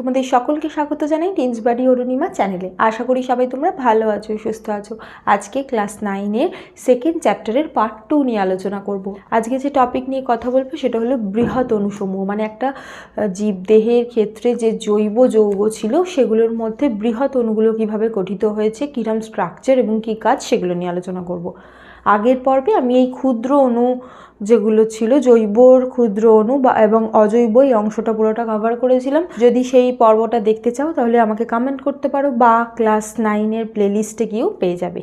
তোমাদের সকলকে স্বাগত জানাই টিন্স বাড়ি অরুণিমা চ্যানেলে। আশা করি সবাই তোমরা ভালো আছো সুস্থ আছো। আজকে ক্লাস নাইনের সেকেন্ড চ্যাপ্টারের পার্ট টু নিয়ে আলোচনা করব। আজকে যে টপিক নিয়ে কথা বলব সেটা হলো বৃহৎ অনুসমূহ মানে একটা আহ, জীবদেহের ক্ষেত্রে যে জৈব যৌগ ছিল সেগুলোর মধ্যে বৃহৎ অণুগুলো কীভাবে গঠিত হয়েছে কীরম স্ট্রাকচার এবং কী কাজ সেগুলো নিয়ে আলোচনা করব। আগের পর্বে আমি এই ক্ষুদ্র অণু যেগুলো ছিল জৈবর, ক্ষুদ্র অণু বা এবং অজৈব, এই অংশটা পুরোটা কভার করেছিলাম। যদি সেই পর্বটা দেখতে চাও তাহলে আমাকে কমেন্ট করতে পারো বা ক্লাস নাইনের প্লেলিস্টে গিয়েও পেয়ে যাবে।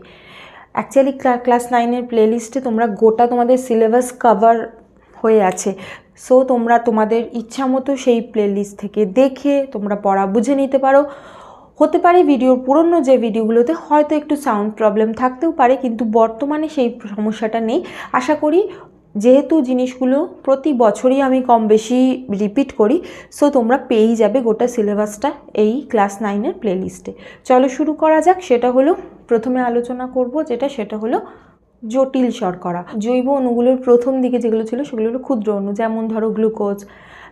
অ্যাকচুয়ালি ক্লাস নাইনের প্লেলিস্টে তোমরা গোটা তোমাদের সিলেবাস কভার হয়ে আছে। সো তোমরা তোমাদের ইচ্ছা মতো সেই প্লেলিস্ট থেকে দেখে তোমরা পড়া বুঝে নিতে পারো। হতে পারে ভিডিওর পুরনো যে ভিডিওগুলোতে হয়তো একটু সাউন্ড প্রবলেম থাকতেও পারে, কিন্তু বর্তমানে সেই সমস্যাটা নেই। আশা করি যেহেতু জিনিসগুলো প্রতি বছরই আমি কম বেশি রিপিট করি সো তোমরা পেয়েই যাবে গোটা সিলেবাসটা এই ক্লাস নাইনের প্লেলিস্টে চলো শুরু করা যাক, সেটা হলো, প্রথমে আলোচনা করব যেটা, সেটা হলো জটিল শর্করা। জৈব অণুগুলোর প্রথম দিকে যেগুলো ছিল সেগুলো হলো ক্ষুদ্র অণু, যেমন ধরো গ্লুকোজ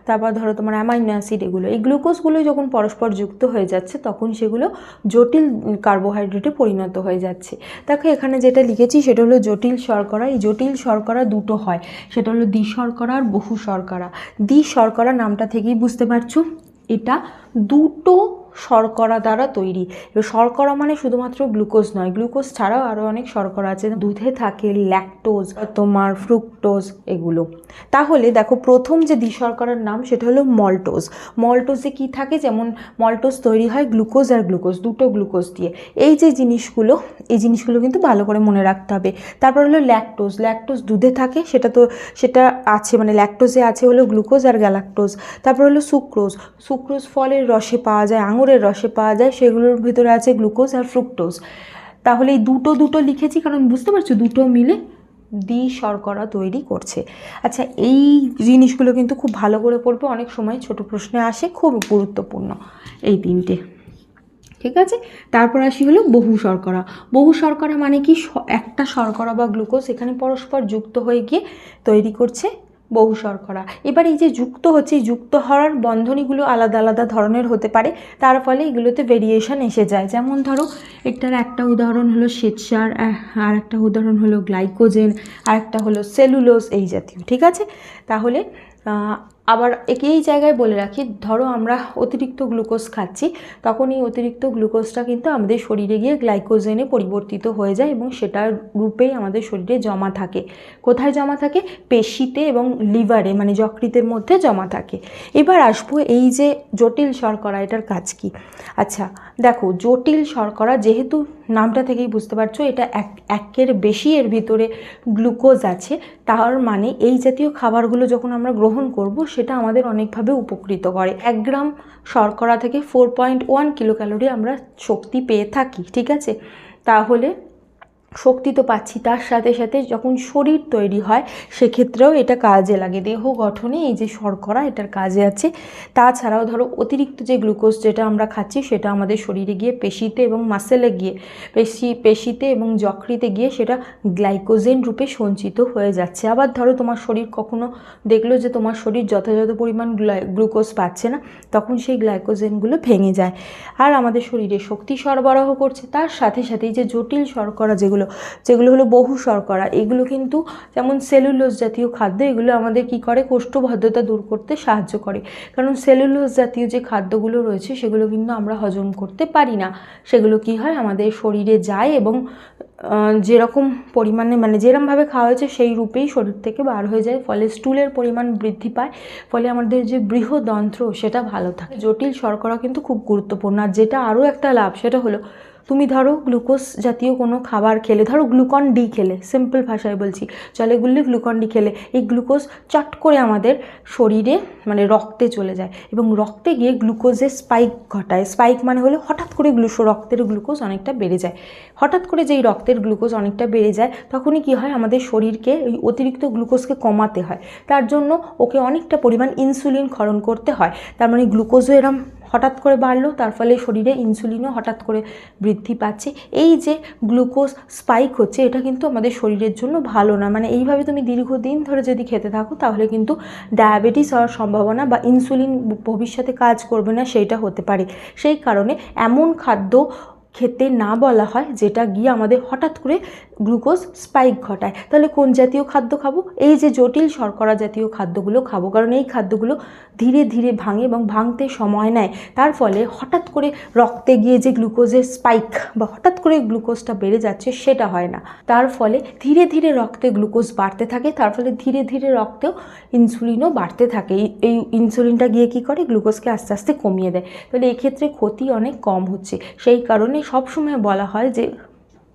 তারপর ধরো তোমার অ্যামাইনো অ্যাসিড এগুলো, এই গ্লুকোজগুলো যখন পরস্পর যুক্ত হয়ে যাচ্ছে, তখন সেগুলো জটিল কার্বোহাইড্রেটে পরিণত হয়ে যাচ্ছে। দেখো এখানে যেটা লিখেছি সেটা হলো জটিল শর্করা, এই জটিল শর্করা দুটো হয়। সেটা হলো দ্বি শর্করা আর বহু শর্করা। দ্বি শর্করা নামটা থেকেই বুঝতে পারছ? এটা দুটো শর্করা দ্বারা তৈরি। এবার শর্করা মানে শুধুমাত্র গ্লুকোজ নয়, গ্লুকোজ ছাড়াও আরও অনেক শর্করা আছে। দুধে থাকে ল্যাকটোজ তোমার ফ্রুক্টোজ এগুলো। তাহলে দেখো, প্রথম যে দ্বিশর্করার নাম সেটা হলো মল্টোজ মল্টোজে কি থাকে? যেমন মল্টোজ তৈরি হয় গ্লুকোজ আর গ্লুকোজ, দুটো গ্লুকোজ দিয়ে। এই যে জিনিসগুলো, এই জিনিসগুলো কিন্তু ভালো করে মনে রাখতে হবে। তারপর হলো ল্যাকটোজ ল্যাকটোজ দুধে থাকে, সেটা তো, সেটা আছে মানে ল্যাকটোজে আছে হলো গ্লুকোজ আর গ্যালাক্টোজ তারপর হলো সুক্রোজ সুক্রোজ ফলের রসে পাওয়া যায় আঙুরের রসে পাওয়া যায়, সেগুলোর ভিতরে আছে গ্লুকোজ আর ফ্রুক্টোজ। তাহলে এই দুটো দুটো লিখেছি, কারণ বুঝতে পারছ, দুটো মিলে দ্বি শর্করা তৈরি করছে। আচ্ছা এই জিনিসগুলো কিন্তু খুব ভালো করে পড়বে, অনেক সময় ছোট প্রশ্নে আসে, খুব গুরুত্বপূর্ণ এই তিনটে। ঠিক আছে? তারপর আসি হলো বহু শর্করা। বহু শর্করা মানে কি একটা শর্করা বা গ্লুকোজ এখানে পরস্পর যুক্ত হয়ে গিয়ে তৈরি করছে বহু শর্করা। এবার এই যে যুক্ত হচ্ছে যুক্ত হওয়ার বন্ধনীগুলো আলাদা আলাদা ধরনের হতে পারে। তার ফলে এগুলোতে ভেরিয়েশন এসে যায়। যেমন ধরো এটার একটা উদাহরণ হলো শ্বেতসার আর একটা উদাহরণ হলো গ্লাইকোজেন আর একটা হলো সেলুলোস এই জাতীয়, ঠিক আছে? তাহলে আবার এই জায়গায় বলে রাখি, ধরো আমরা অতিরিক্ত গ্লুকোজ খাচ্ছি তখন এই অতিরিক্ত গ্লুকোজটা কিন্তু আমাদের শরীরে গিয়ে গ্লাইকোজেনে পরিবর্তিত হয়ে যায় এবং সেটার রূপেই আমাদের শরীরে জমা থাকে। কোথায় জমা থাকে? পেশিতে এবং লিভারে মানে যকৃতের মধ্যে জমা থাকে। এবার আসব এই যে জটিল শর্করা, এটার কাজ কি? আচ্ছা দেখো, জটিল শর্করা যেহেতু নামটা থেকেই বুঝতে পারছ, এটা এক, একের বেশি এর ভিতরে গ্লুকোজ আছে, তার মানে এই জাতীয় খাবারগুলো যখন আমরা গ্রহণ করব সেটা আমাদের অনেকভাবে উপকৃত করে। এক গ্রাম শর্করা থেকে four point one kilo calorie আমরা শক্তি পেয়ে থাকি, ঠিক আছে? তাহলে শক্তি তো পাচ্ছি, তার সাথে সাথে যখন শরীর তৈরি হয়, সেক্ষেত্রেও এটা কাজে লাগে। দেহ গঠনে এই যে শর্করা, এটার কাজে আছে। তাছাড়াও ধরো, অতিরিক্ত যে গ্লুকোজ যেটা আমরা খাচ্ছি, সেটা আমাদের শরীরে গিয়ে পেশিতে এবং মাসেলে গিয়ে, পেশি, পেশিতে এবং যকৃতে গিয়ে সেটা গ্লাইকোজেন রূপে সঞ্চিত হয়ে যাচ্ছে। আবার ধরো, তোমার শরীর কখনো দেখল যে তোমার শরীর যথাযথ পরিমাণ গ্লুকোজ পাচ্ছে না, তখন সেই গ্লাইকোজেনগুলো ভেঙে যায়। আর আমাদের শরীরে শক্তি সরবরাহ করছে, তার সাথে সাথে এই যে জটিল শর্করা যেগুলো যেগুলো হলো বহু শর্করা, এগুলো কিন্তু যেমন সেলুলোজ জাতীয় খাদ্য, এগুলো আমাদের কি করে? কোষ্ঠবদ্ধতা দূর করতে সাহায্য করে। কারণ সেলুলোজ জাতীয় যে খাদ্যগুলো রয়েছে, সেগুলো কিন্তু আমরা হজম করতে পারি না। সেগুলো কি হয়? আমাদের শরীরে যায় এবং যেরকম পরিমাণে মানে যেরমভাবে খাওয়া হয়েছে, সেই রূপেই শরীর থেকে বার হয়ে যায়। ফলে স্টুলের পরিমাণ বৃদ্ধি পায়। ফলে আমাদের যে বৃহদন্ত্র, সেটা ভালো থাকে। জটিল শর্করা কিন্তু খুব গুরুত্বপূর্ণ। আর যেটা আরও একটা লাভ, সেটা হলো তুমি ধরো গ্লুকোজ জাতীয় কোনো খাবার খেলে, ধরো গ্লুকন ডি খেলে সিম্পল ভাষায় বলছি চলে গুললে গ্লুকন ডি খেলে, এই গ্লুকোজ চট করে আমাদের শরীরে মানে রক্তে চলে যায় এবং রক্তে গিয়ে গ্লুকোজের স্পাইক ঘটায়। স্পাইক মানে হলো হঠাৎ করে গ্লুকো রক্তের গ্লুকোজ অনেকটা বেড়ে যায়। হঠাৎ করে যেই রক্তের গ্লুকোজ অনেকটা বেড়ে যায়, তখনই কি হয়? আমাদের শরীরকে এই অতিরিক্ত গ্লুকোজকে কমাতে হয়। তার জন্য ওকে অনেকটা পরিমাণ ইনসুলিন ক্ষরণ করতে হয়। তার মানে গ্লুকোজও এরম হঠাৎ করে বাড়লো, তার ফলে শরীরে ইনসুলিনও হঠাৎ করে বৃদ্ধি পাচ্ছে। এই যে গ্লুকোজ স্পাইক হচ্ছে, এটা কিন্তু আমাদের শরীরের জন্য ভালো না। মানে এইভাবে তুমি দীর্ঘদিন ধরে যদি খেতে থাকো, তাহলে কিন্তু ডায়াবেটিস হওয়ার সম্ভাবনা বা ইনসুলিন ভবিষ্যতে কাজ করবে না সেইটা হতে পারে। সেই কারণে এমন খাদ্য খেতে না বলা হয়, যেটা গিয়ে আমাদের হঠাৎ করে গ্লুকোজ স্পাইক ঘটায়। তাহলে কোন জাতীয় খাদ্য খাব? এই যে জটিল শর্করা জাতীয় খাদ্যগুলো খাব, কারণ এই খাদ্যগুলো ধীরে ধীরে ভাঙে এবং ভাঙতে সময় নেয়। তার ফলে হঠাৎ করে রক্তে গিয়ে যে গ্লুকোজের স্পাইক বা হঠাৎ করে গ্লুকোজটা বেড়ে যাচ্ছে সেটা হয় না। তার ফলে ধীরে ধীরে রক্তে গ্লুকোজ বাড়তে থাকে, তার ফলে ধীরে ধীরে রক্তেও ইনসুলিনও বাড়তে থাকে। এই- ইনসুলিনটা গিয়ে কি করে? গ্লুকোজকে আস্তে আস্তে কমিয়ে দেয়। তাহলে এক্ষেত্রে ক্ষতি অনেক কম হচ্ছে। সেই কারণে সবসময় বলা হয় যে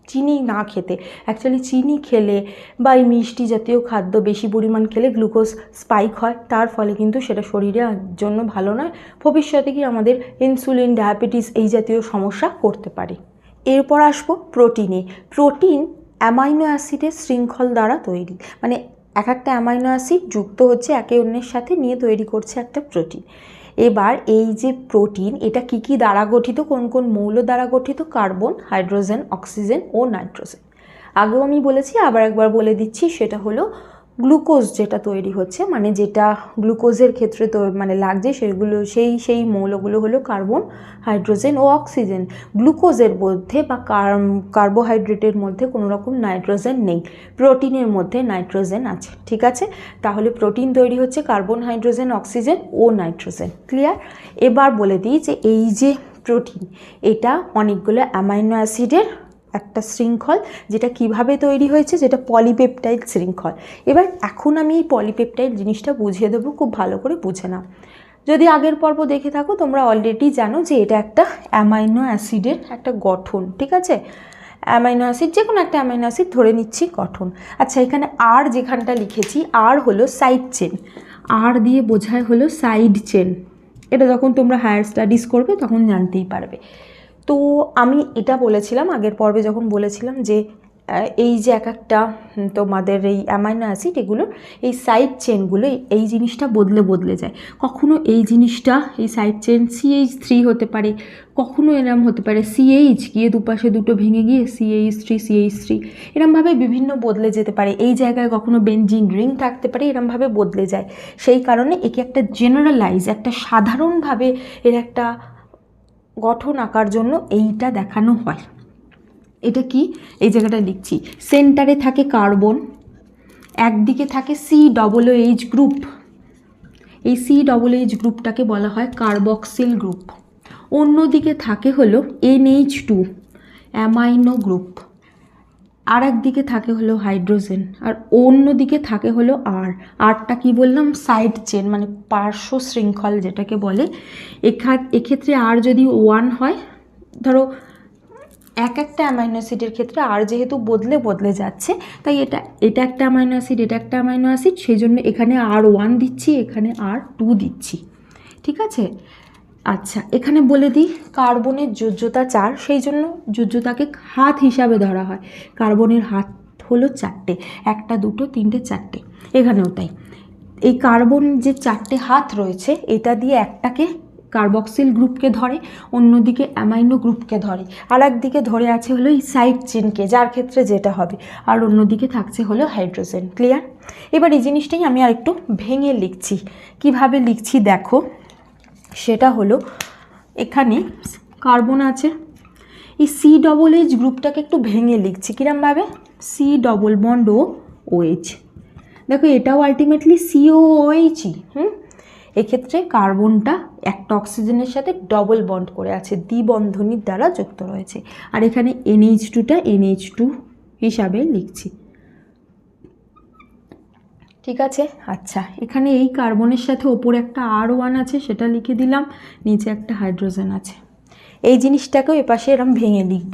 চিনি না খেতে। অ্যাকচুয়ালি চিনি খেলে বা এই মিষ্টি জাতীয় খাদ্য বেশি পরিমাণ খেলে গ্লুকোজ স্পাইক হয়। তার ফলে কিন্তু সেটা শরীরের জন্য ভালো নয়। ভবিষ্যতে কি আমাদের ইনসুলিন ডায়াবেটিস এই জাতীয় সমস্যা করতে পারে। এরপর আসব প্রোটিনে প্রোটিন অ্যামাইনো অ্যাসিডের শৃঙ্খল দ্বারা তৈরি। মানে এক একটা অ্যামাইনো অ্যাসিড যুক্ত হচ্ছে একে অন্যের সাথে নিয়ে তৈরি করছে একটা প্রোটিন এবার এই যে প্রোটিন, এটা কি কি দ্বারা গঠিত, কোন কোন মৌল দ্বারা গঠিত? কার্বন, হাইড্রোজেন, অক্সিজেন ও নাইট্রোজেন। আগেও আমি বলেছি, আবার একবার বলে দিচ্ছি, সেটা হলো গ্লুকোজ যেটা তৈরি হচ্ছে মানে যেটা গ্লুকোজের ক্ষেত্রে তো মানে লাগছে, সেগুলো, সেই সেই মৌলগুলো হলো কার্বন, হাইড্রোজেন ও অক্সিজেন। গ্লুকোজের মধ্যে বা কার্বোহাইড্রেটের মধ্যে কোনো রকম নাইট্রোজেন নেই। প্রোটিনের মধ্যে নাইট্রোজেন আছে, ঠিক আছে? তাহলে প্রোটিন তৈরি হচ্ছে কার্বন, হাইড্রোজেন, অক্সিজেন ও নাইট্রোজেন, ক্লিয়ার? এবার বলে দিই যে এই যে প্রোটিন, এটা অনেকগুলো অ্যামাইনো অ্যাসিডের একটা শৃঙ্খল যেটা কীভাবে তৈরি হয়েছে, যেটা পলিপেপটাইড শৃঙ্খল। এবার এখন আমি এই পলিপেপটাইড জিনিসটা বুঝিয়ে দেবো, খুব ভালো করে বুঝে নাও। যদি আগের পর্ব দেখে থাকো, তোমরা অলরেডি জানো যে এটা একটা অ্যামাইনো অ্যাসিডের একটা গঠন, ঠিক আছে? অ্যামাইনো অ্যাসিড যে কোনো একটা অ্যামাইনো অ্যাসিড ধরে নিচ্ছি গঠন। আচ্ছা এখানে আর যেখানটা লিখেছি আর হলো সাইড চেন আর দিয়ে বোঝায় হলো সাইড চেন এটা যখন তোমরা হায়ার স্টাডিজ করবে, তখন জানতেই পারবে। তো আমি এটা বলেছিলাম, আগের পর্বে যখন বলেছিলাম যে এই যে এক একটা তোমাদের এই অ্যামাইনো অ্যাসিড এগুলো, এই সাইড চেনগুলো এই জিনিসটা বদলে বদলে যায়। কখনো এই জিনিসটা, এই সাইড চেন সিএইচ থ্রি হতে পারে, কখনো এরম হতে পারে সিএইচ গিয়ে দুপাশে দুটো ভেঙে গিয়ে সিএইচ থ্রি সিএইচ থ্রি এরমভাবে বিভিন্ন বদলে যেতে পারে। এই জায়গায় কখনো বেঞ্জিন রিং থাকতে পারে, এরমভাবে বদলে যায়। সেই কারণে একে একটা জেনারেলাইজ একটা সাধারণভাবে এর একটা গঠন আঁকার জন্য এইটা দেখানো হয়। এটা কি? এই জায়গাটা লিখছি। সেন্টারে থাকে কার্বন একদিকে থাকে সি ডবল এইচ গ্রুপ এই সি ডবল এইচ গ্রুপটাকে বলা হয় কার্বক্সিল গ্রুপ অন্যদিকে থাকে হলো এনএইচ টু অ্যামাইনো গ্রুপ আর একদিকে থাকে হলো হাইড্রোজেন, আর অন্য দিকে থাকে হলো আর আরটা কি বললাম? সাইড চেন মানে পার্শ্ব শৃঙ্খল যেটাকে বলে। এক্ষেত্রে আর যদি ওয়ান হয়, ধরো এক একটা অ্যামাইনো অ্যাসিডের ক্ষেত্রে আর যেহেতু বদলে বদলে যাচ্ছে, তাই এটা এটা একটা অ্যামাইনো অ্যাসিড এটা একটা অ্যামাইনো অ্যাসিড সেই জন্য এখানে আর ওয়ান দিচ্ছি, এখানে আর টু দিচ্ছি। ঠিক আছে? আচ্ছা এখানে বলে দিই, কার্বনের যোজ্যতা চার, সেই জন্য যোজ্যতাকে হাত হিসাবে ধরা হয়। কার্বনের হাত হলো চারটে, একটা, দুটো, তিনটে, চারটে। এখানেও তাই। এই কার্বন যে চারটে হাত রয়েছে, এটা দিয়ে একটাকে কার্বক্সিল গ্রুপকে ধরে, অন্যদিকে অ্যামাইনো গ্রুপকে ধরে। আর একদিকে ধরে আছে হলো এই সাইড চেনকে, যার ক্ষেত্রে যেটা হবে। আর অন্যদিকে থাকছে হলো হাইড্রোজেন, ক্লিয়ার? এবার এই জিনিসটাই আমি আর একটু ভেঙে লিখছি। কীভাবে লিখছি দেখো। সেটা হলো এখানে কার্বন আছে। এই সি ডবল এইচ গ্রুপটাকে একটু ভেঙে লিখছি। কিরমভাবে C double bond O OH দেখো, এটাও আলটিমেটলি সিও ওএইচই হুম? এক্ষেত্রে কার্বনটা একটা অক্সিজেনের সাথে ডবল বন্ড করে আছে, দ্বিবন্ধনীর দ্বারা যুক্ত রয়েছে। আর এখানে এনএইচ টুটা এনএইচ টু হিসাবে লিখছি। ঠিক আছে? আচ্ছা এখানে এই কার্বনের সাথে ওপরে একটা আর ওয়ান আছে, সেটা লিখে দিলাম, নিচে একটা হাইড্রোজেন আছে। এই জিনিসটাকেও এপাশে এরম ভেঙে লিখব।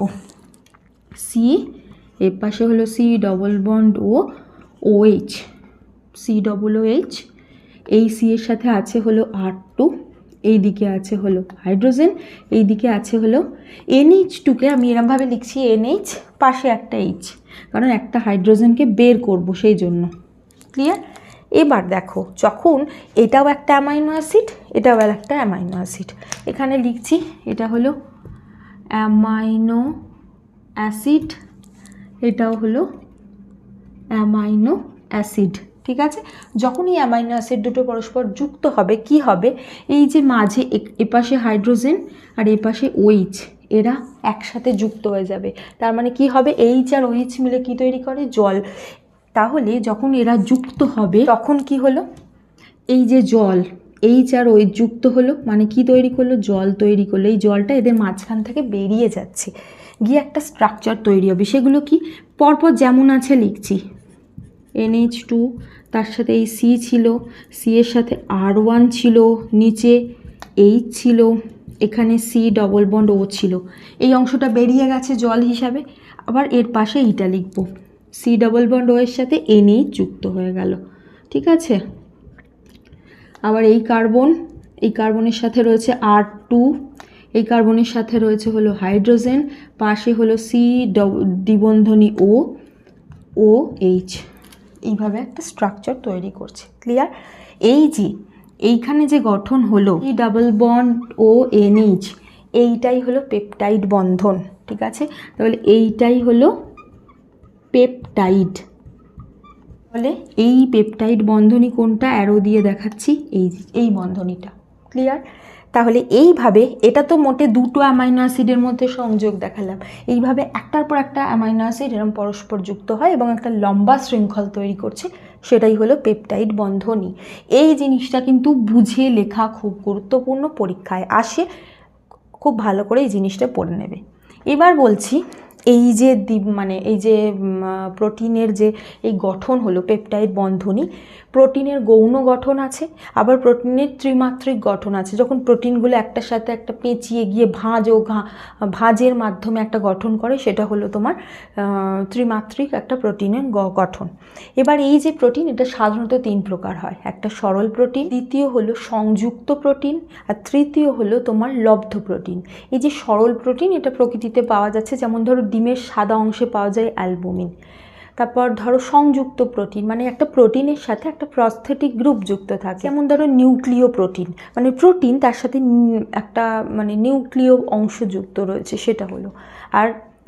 সি এর পাশে হলো C double bond O OH C double O H এই সি এর সাথে আছে হলো আর টু এই দিকে আছে হলো হাইড্রোজেন, এই দিকে আছে হলো এনএইচ টুকে আমি এরমভাবে লিখছি এনএইচ পাশে একটা এইচ কারণ একটা হাইড্রোজেনকে বের করব সেই জন্য। ক্লিয়ার এবার দেখো, যখন এটাও একটা অ্যামাইনো অ্যাসিড এটাও একটা অ্যামাইনো অ্যাসিড এখানে লিখছি, এটা হলো অ্যামাইনো অ্যাসিড এটাও হলো অ্যামাইনো অ্যাসিড ঠিক আছে? যখন এই অ্যামাইনো অ্যাসিড দুটো পরস্পর যুক্ত হবে, কি হবে? এই যে মাঝে এপাশে হাইড্রোজেন আর এপাশে ওইচ এরা একসাথে যুক্ত হয়ে যাবে। তার মানে কি হবে? এইচ আর ওইচ মিলে কি তৈরি করে? জল। তাহলে যখন এরা যুক্ত হবে, তখন কি হলো? এই যে জল এইচ আর ওই যুক্ত হলো মানে কি তৈরি করল? জল তৈরি করল। এই জলটা এদের মাঝখান থেকে বেরিয়ে যাচ্ছে। গিয়ে একটা স্ট্রাকচার তৈরি হবে। সেগুলো কি? পরপর যেমন আছে লিখছি। এনএইচ টু তার সাথে এই সি ছিল। সি এর সাথে আর ওয়ান ছিল। নিচে এইচ ছিল। এখানে সি ডবল বন্ড ও ছিল। এই অংশটা বেরিয়ে গেছে জল হিসাবে। আবার এর পাশে এইটা লিখব। সি ডবল বন্ড ওয়ের সাথে এনএইচ যুক্ত হয়ে গেল। ঠিক আছে? আবার এই কার্বন, এই কার্বনের সাথে রয়েছে আর টু, এই কার্বনের সাথে রয়েছে হলো হাইড্রোজেন, পাশে হলো সি দ্বিবন্ধনী ও ও এইচ। এইভাবে একটা স্ট্রাকচার তৈরি করছে। ক্লিয়ার? এই যে, এইখানে যে গঠন হলো এই ডাবল বন্ড ও এনএইচ, এইটাই হলো পেপটাইড বন্ধন। ঠিক আছে? তাহলে এইটাই হলো পেপটাইড। তাহলে এই পেপটাইড বন্ধনী কোনটা? অ্যারো দিয়ে দেখাচ্ছি। এই এই বন্ধনীটা। ক্লিয়ার? তাহলে এইভাবে এটা তো মোটে দুটো অ্যামাইনো অ্যাসিডের মধ্যে সংযোগ দেখালাম। এইভাবে একটার পর একটা অ্যামাইনো অ্যাসিড এরম পরস্পর যুক্ত হয় এবং একটা লম্বা শৃঙ্খল তৈরি করছে। সেটাই হলো পেপটাইড বন্ধনী। এই জিনিসটা কিন্তু বুঝে লেখা খুব গুরুত্বপূর্ণ পরীক্ষায়। আসে খুব ভালো করে এই জিনিসটা পড়ে নেবে। এবার বলছি এই যে মানে এই যে প্রোটিনের যে এই গঠন হলো, পেপটাইড বন্ধনী, প্রোটিনের গৌণ গঠন আছে, আবার প্রোটিনের ত্রিমাত্রিক গঠন আছে। যখন প্রোটিনগুলো একটার সাথে একটা পেঁচিয়ে গিয়ে ভাঁজ ও ঘা- ভাঁজের মাধ্যমে একটা গঠন করে, সেটা হলো তোমার ত্রিমাত্রিক একটা প্রোটিনের গঠন। এবার এই যে প্রোটিন, এটা সাধারণত তিন প্রকার হয়। একটা সরল প্রোটিন, দ্বিতীয় হলো সংযুক্ত প্রোটিন, আর তৃতীয় হলো তোমার লব্ধ প্রোটিন। এই যে সরল প্রোটিন, এটা প্রকৃতিতে পাওয়া যাচ্ছে, যেমন ধরো ডিমের সাদা অংশে পাওয়া যায় অ্যালবুমিন। তারপর ধরো সংযুক্ত প্রোটিন মানে একটা প্রোটিনের সাথে একটা প্রস্থেটিক গ্রুপ যুক্ত থাকে। যেমন ধরো নিউক্লিয় প্রোটিন মানে প্রোটিন তার সাথে একটা মানে নিউক্লিয় অংশ যুক্ত রয়েছে, সেটা হলো। আর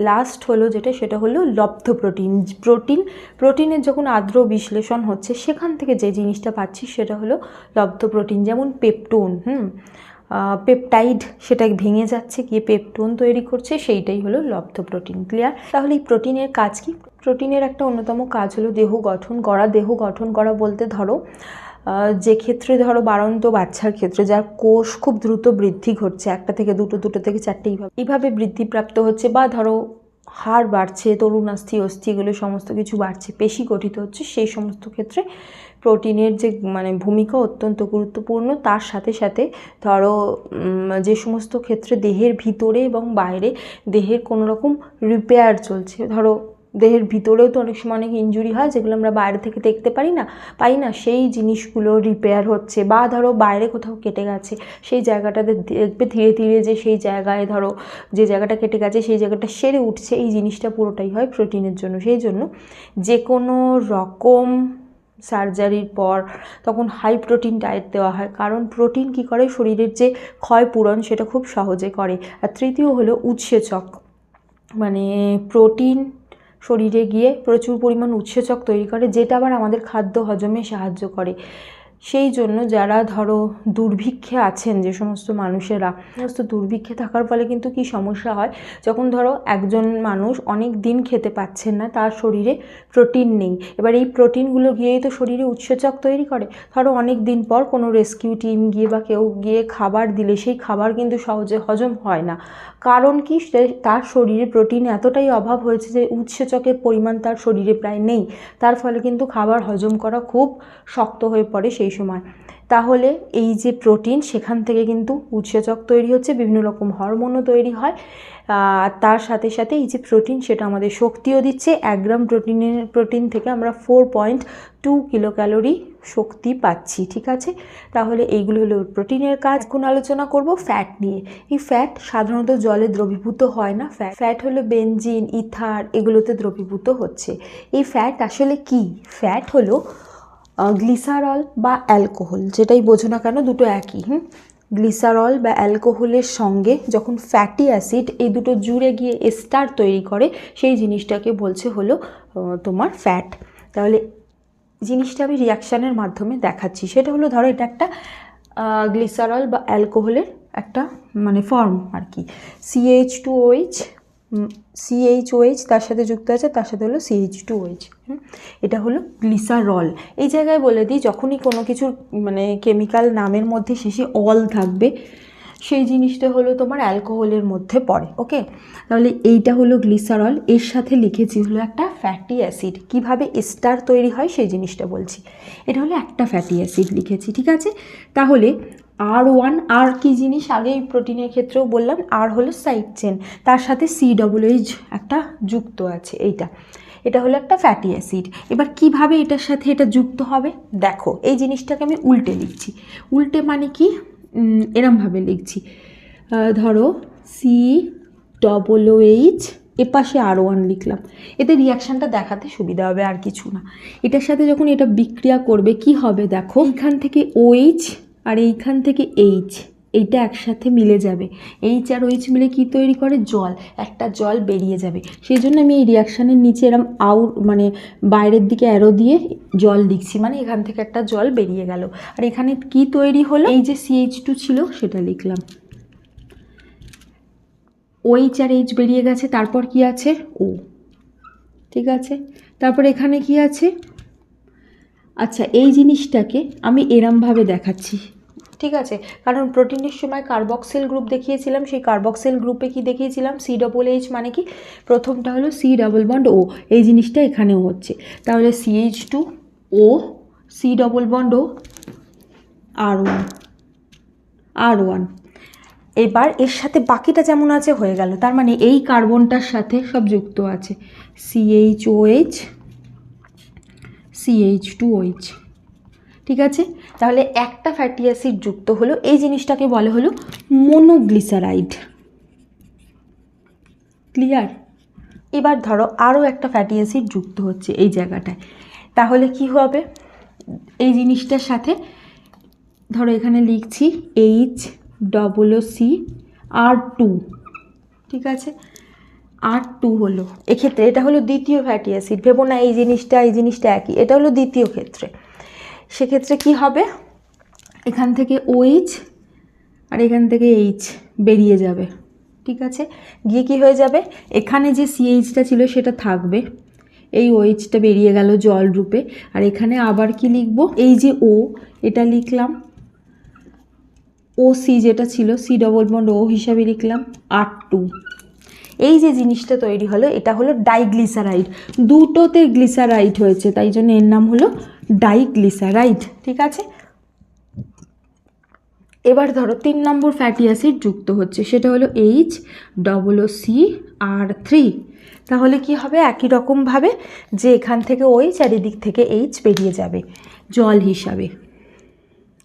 লাস্ট হলো যেটা, সেটা হলো লব্ধ প্রোটিন প্রোটিন প্রোটিনের যখন আর্দ্র বিশ্লেষণ হচ্ছে, সেখান থেকে যে জিনিসটা পাচ্ছি সেটা হলো লব্ধ প্রোটিন যেমন পেপটোন, হুম? পেপটাইড সেটা ভেঙে যাচ্ছে, গিয়ে পেপটোন তৈরি করছে, সেইটাই হলো লব্ধ প্রোটিন ক্লিয়ার তাহলে এই প্রোটিনের কাজ কি? প্রোটিনের একটা অন্যতম কাজ হলো দেহ গঠন করা। দেহ গঠন করা বলতে ধরো যে ক্ষেত্রে ধরো বাড়ন্ত বাচ্চার ক্ষেত্রে, যার কোষ খুব দ্রুত বৃদ্ধি ঘটছে, একটা থেকে দুটো দুটো থেকে চারটে, এইভাবে। এইভাবে বৃদ্ধিপ্রাপ্ত হচ্ছে বা ধরো হাড় বাড়ছে, তরুণ অস্থি অস্থি এগুলো সমস্ত কিছু বাড়ছে, পেশি গঠিত হচ্ছে, সেই সমস্ত ক্ষেত্রে প্রোটিনের যে মানে ভূমিকা অত্যন্ত গুরুত্বপূর্ণ, তার সাথে সাথে ধরো যে সমস্ত ক্ষেত্রে দেহের ভিতরে এবং বাইরে দেহের কোনো রকম রিপেয়ার চলছে। ধরো, দেহের ভিতরেও তো অনেক সময় অনেক ইনজুরি হয়, যেগুলো আমরা বাইরে থেকে দেখতে পারি না, পাই না, সেই জিনিসগুলো রিপেয়ার হচ্ছে বা ধরো বাইরে কোথাও কেটে গেছে, সেই জায়গাটাতে দেখবে ধীরে ধীরে যে সেই জায়গায় ধরো, যে জায়গাটা কেটে গেছে, সেই জায়গাটা সেরে উঠছে, এই জিনিসটা পুরোটাই হয় প্রোটিনের জন্য। সেই জন্য যে কোনো রকম সার্জারির পর তখন হাই প্রোটিন ডায়েট দেওয়া হয়। কারণ প্রোটিন কি করে? শরীরের যে ক্ষয় পূরণ সেটা খুব সহজে করে। আর তৃতীয় হলো উৎসেচক। মানে প্রোটিন শরীরে গিয়ে প্রচুর পরিমাণ উৎসেচক তৈরি করে, যেটা আবার আমাদের খাদ্য হজমে সাহায্য করে। সেই জন্য যারা ধরো দুর্ভিক্ষে আছেন যে সমস্ত মানুষেরা, সমস্ত দুর্ভিক্ষে থাকার ফলে কিন্তু কি সমস্যা হয়? যখন ধরো একজন মানুষ অনেক দিন খেতে পাচ্ছেন না, তার শরীরে প্রোটিন নেই। এবার এই প্রোটিনগুলো গিয়েই তো শরীরে উৎসেচক তৈরি করে। ধরো অনেক দিন পর কোনো রেস্কিউ টিম গিয়ে বা কেউ গিয়ে খাবার দিলে, সেই খাবার কিন্তু সহজে হজম হয় না। কারণ কি? তার শরীরে প্রোটিন এতটাই অভাব হয়েছে যে উৎসেচকের পরিমাণ তার শরীরে প্রায় নেই। তার ফলে কিন্তু খাবার হজম করা খুব শক্ত হয়ে পড়ে সেই সময়। তাহলে এই যে প্রোটিন, সেখান থেকে কিন্তু উৎসেচক তৈরি হচ্ছে, বিভিন্ন রকম হরমোনও তৈরি হয়। আর তার সাথে সাথে এই যে প্রোটিন, সেটা আমাদের শক্তিও দিচ্ছে। এক গ্রাম প্রোটিনের, প্রোটিন থেকে আমরা four point two kilo calorie শক্তি পাচ্ছি, ঠিক আছে? তাহলে এইগুলো হলো প্রোটিনের কাজ। এখন আলোচনা করব ফ্যাট নিয়ে। এই ফ্যাট সাধারণত জলে দ্রবীভূত হয় না। ফ্যাট ফ্যাট হলো বেঞ্জিন ইথার এগুলোতে দ্রবীভূত হচ্ছে। এই ফ্যাট আসলে কি? ফ্যাট হলো গ্লিসারল বা অ্যালকোহল, যেটাই বোঝো না কেন, দুটো একই, হুম? গ্লিসারল বা অ্যালকোহলের সঙ্গে যখন ফ্যাটি অ্যাসিড এই দুটো জুড়ে গিয়ে এস্টার তৈরি করে, সেই জিনিসটাকে বলছে হলো তোমার ফ্যাট তাহলে জিনিসটা আমি রিয়াকশানের মাধ্যমে দেখাচ্ছি। সেটা হলো, ধরো এটা একটা গ্লিসারল বা অ্যালকোহলের একটা মানে ফর্ম আর কি। সিএইচ টু ওইচ সিএইচওএইচ তার সাথে যুক্ত আছে, তার সাথে হলো সিএইচ টু ওইচ এটা হলো গ্লিসারল। এই জায়গায় বলে দিই, যখনই কোনো কিছুর মানে কেমিক্যাল নামের মধ্যে শেষে অল থাকবে, সেই জিনিসটা হলো তোমার অ্যালকোহলের মধ্যে পড়ে, ওকে? তাহলে এইটা হলো গ্লিসারল। এর সাথে লিখেছি হলো একটা ফ্যাটি অ্যাসিড। কীভাবে স্টার তৈরি হয় সেই জিনিসটা বলছি। এটা হলো একটা ফ্যাটি অ্যাসিড লিখেছি, ঠিক আছে? তাহলে আর ওয়ান আর কি জিনিস? আগেই প্রোটিনের ক্ষেত্রেও বললাম আর হলো সাইড চেন তার সাথে সি ডবল এইচ একটা যুক্ত আছে, এইটা। এটা হলো একটা ফ্যাটি অ্যাসিড এবার কীভাবে এটার সাথে এটা যুক্ত হবে? দেখো, এই জিনিসটাকে আমি উল্টে লিখছি। উল্টে মানে কি? এরমভাবে লিখছি। ধরো সি ডবল এইচ এপাশে আর ওয়ান লিখলাম। এতে রিয়াকশানটা দেখাতে সুবিধা হবে আর কিছু না। এটার সাথে যখন এটা বিক্রিয়া করবে, কি হবে দেখো? এখান থেকে ওএইচ আর এইখান থেকে এইচ এইটা একসাথে মিলে যাবে। এইচ আর ওইচ মিলে কি তৈরি করে? জল। একটা জল বেরিয়ে যাবে। সেই জন্য আমি এই রিয়াকশানের নিচে এরম আউট মানে বাইরের দিকে অ্যারো দিয়ে জল লিখছি মানে এখান থেকে একটা জল বেরিয়ে গেল। আর এখানে কি তৈরি হলো? এই যে সিএইচ টু ছিল, সেটা লিখলাম। ওইচ আর এইচ বেরিয়ে গেছে, তারপর কি আছে? ও ঠিক আছে? তারপর এখানে কি আছে? আচ্ছা এই জিনিসটাকে আমি এরমভাবে দেখাচ্ছি। ঠিক আছে, কারণ প্রোটিনের সময় কার্বক্সিল গ্রুপ দেখিয়েছিলাম, সেই কার্বক্সিল গ্রুপে কি দেখিয়েছিলাম? সি ডবল এইচ মানে কি? প্রথমটা হলো সি ডাবল বন্ড ও এই জিনিসটা এখানেও হচ্ছে। তাহলে CH two O C double bond O R one R one এবার এর সাথে বাকিটা যেমন আছে হয়ে গেল, তার মানে এই কার্বনটার সাথে সব যুক্ত আছে। CH OH CH two OH ঠিক আছে? তাহলে একটা ফ্যাটি অ্যাসিড যুক্ত হলো, এই জিনিসটাকে বলে হলো মোনোগ্লিসারাইড ক্লিয়ার এবার ধরো আরও একটা ফ্যাটি অ্যাসিড যুক্ত হচ্ছে এই জায়গাটায়। তাহলে কি হবে? এই জিনিসটার সাথে ধরো এখানে লিখছি H double C R two ঠিক আছে? আর টু হলো। এক্ষেত্রে এটা হলো দ্বিতীয় ফ্যাটি অ্যাসিড ভেবো না এই জিনিসটা এই জিনিসটা একই। এটা হলো দ্বিতীয় ক্ষেত্রে। সেক্ষেত্রে কি হবে? এখান থেকে ওইচ আর এখান থেকে এইচ বেরিয়ে যাবে। ঠিক আছে? গিয়ে কি হয়ে যাবে? এখানে যে সিএইচটা ছিল সেটা থাকবে। এই ওইচটা বেরিয়ে গেল জল রূপে। আর এখানে আবার কি লিখব? এই যে ও এটা লিখলাম। ও সি যেটা ছিল সি ডবল বন্ড ও হিসাবে লিখলাম আর টু এই যে জিনিসটা তৈরি হলো, এটা হলো ডাইগ্লিসারাইড। দুটোতে গ্লিসারাইড হয়েছে, তাই জন্য এর নাম হলো ডাইগ্লিসারাইড, ঠিক আছে? এবার ধরো তিন নম্বর ফ্যাটি অ্যাসিড যুক্ত হচ্ছে, সেটা হলো H double O C R three তাহলে কি হবে? একই রকমভাবে যে এখান থেকে ওই চারিদিক থেকে এইচ বেরিয়ে যাবে, জল হিসাবে।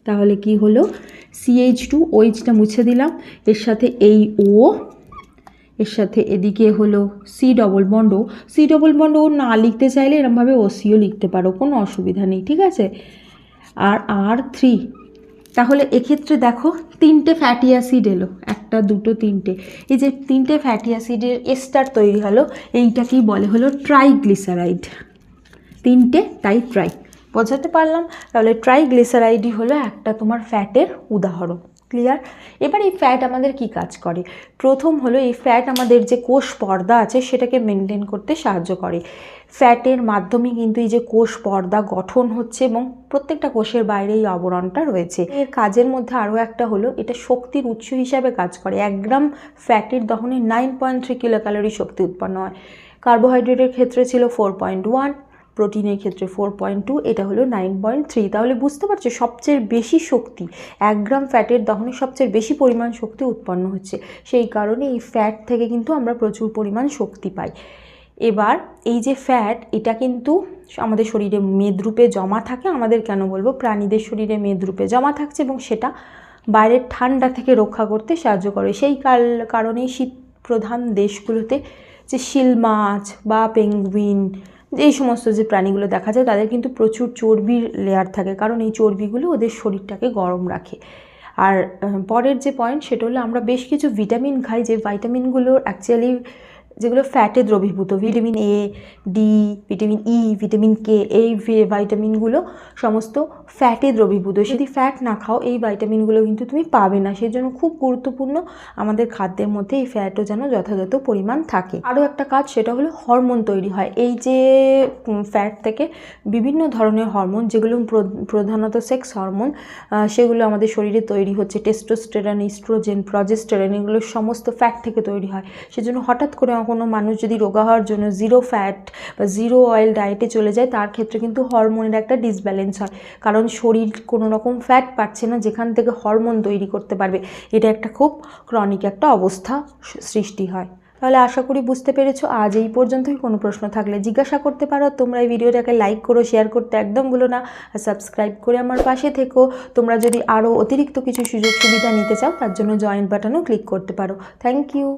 তাহলে কি হলো? সিএইচ টু ওইচটা মুছে দিলাম, এর সাথে এই ও এর সাথে এদিকে হলো C double bond C double bond না লিখতে চাইলে এরমভাবে ও সিও লিখতে পারো, কোনো অসুবিধা নেই, ঠিক আছে? আর আর থ্রি তাহলে এক্ষেত্রে দেখো তিনটে ফ্যাটি অ্যাসিড এলো, একটা, দুটো, তিনটে। এই যে তিনটে ফ্যাটি অ্যাসিডের এস্টার তৈরি হলো, এইটাকেই বলে হলো ট্রাইগ্লিসারাইড তিনটে, তাই ট্রাই বোঝাতে পারলাম? তাহলে ট্রাইগ্লিসারাইডই হলো একটা তোমার ফ্যাটের উদাহরণ। ক্লিয়ার এবার এই ফ্যাট আমাদের কি কাজ করে? প্রথম হলো এই ফ্যাট আমাদের যে কোষ পর্দা আছে, সেটাকে মেনটেন করতে সাহায্য করে। ফ্যাটের মাধ্যমে কিন্তু এই যে কোষ পর্দা গঠন হচ্ছে এবং প্রত্যেকটা কোষের বাইরে এই আবরণটা রয়েছে। এর কাজের মধ্যে আরও একটা হলো, এটা শক্তির উৎস হিসাবে কাজ করে। এক গ্রাম ফ্যাটের দহনে nine point three kilo calorie শক্তি উৎপন্ন হয়। কার্বোহাইড্রেটের ক্ষেত্রে ছিল ফোর পয়েন্ট ওয়ান প্রোটিনের ক্ষেত্রে ফোর পয়েন্ট টু এটা হলো নাইন পয়েন্ট থ্রি তাহলে বুঝতে পারছ সবচেয়ে বেশি শক্তি, এক গ্রাম ফ্যাটের দহনে সবচেয়ে বেশি পরিমাণ শক্তি উৎপন্ন হচ্ছে। সেই কারণে এই ফ্যাট থেকে কিন্তু আমরা প্রচুর পরিমাণ শক্তি পাই। এবার এই যে ফ্যাট এটা কিন্তু আমাদের শরীরে মেদরূপে জমা থাকে, আমাদের কেন বলব? প্রাণীদের শরীরে মেদরূপে জমা থাকছে এবং সেটা বাইরের ঠান্ডা থেকে রক্ষা করতে সাহায্য করে। সেই কাল- কারণেই শীত প্রধান দেশগুলোতে যে শিল মাছ বা পেঙ্গুইন এই সমস্ত যে প্রাণীগুলো দেখা যায়, তাদের কিন্তু প্রচুর চর্বির লেয়ার থাকে। কারণ এই চর্বিগুলো ওদের শরীরটাকে গরম রাখে। আর পরের যে পয়েন্ট সেটা হলো আমরা বেশ কিছু ভিটামিন খাই, যে ভাইটামিনগুলো অ্যাকচুয়ালি যেগুলো ফ্যাটে দ্রবীভূত vitamin A D vitamin E vitamin K এই ভি- ভিটামিনগুলো সমস্ত ফ্যাটে দ্রবীভূত। যদি ফ্যাট না খাও এই ভাইটামিনগুলো কিন্তু তুমি পাবে না। সেই জন্য খুব গুরুত্বপূর্ণ আমাদের খাদ্যের মধ্যে এই ফ্যাটও যেন যথাযথ পরিমাণ থাকে। আরও একটা কাজ সেটা হলো হরমোন তৈরি হয়। এই যে ফ্যাট থেকে বিভিন্ন ধরনের হরমোন যেগুলো প্র- প্রধানত সেক্স হরমোন সেগুলো আমাদের শরীরে তৈরি হচ্ছে। টেস্টোস্টেরন ইস্ট্রোজেন প্রজেস্টেরন এগুলো সমস্ত ফ্যাট থেকে তৈরি হয়। সেজন্য হঠাৎ করে কোনো মানুষ যদি রোগা হওয়ার জন্য জিরো ফ্যাট বা জিরো অয়েল ডায়েটে চলে যায়, তার ক্ষেত্রে কিন্তু হরমোনের একটা ডিসব্যালেন্স হয়। কারণ শরীর কোনো রকম ফ্যাট পাচ্ছে না, যেখান থেকে হরমোন তৈরি করতে পারবে। এটা একটা খুব ক্রনিক একটা অবস্থা সৃষ্টি হয়। তাহলে আশা করি বুঝতে পেরেছ। আজ এই পর্যন্তই। কোনো প্রশ্ন থাকলে জিজ্ঞাসা করতে পারো। তোমরা এই ভিডিওটাকে লাইক করো শেয়ার করতে একদম ভুলো না। আর সাবস্ক্রাইব করে আমার পাশে থেকো। তোমরা যদি আরও অতিরিক্ত কিছু সুযোগ সুবিধা নিতে চাও, তার জন্য জয়েন্ট বাটনও ক্লিক করতে পারো। Thank you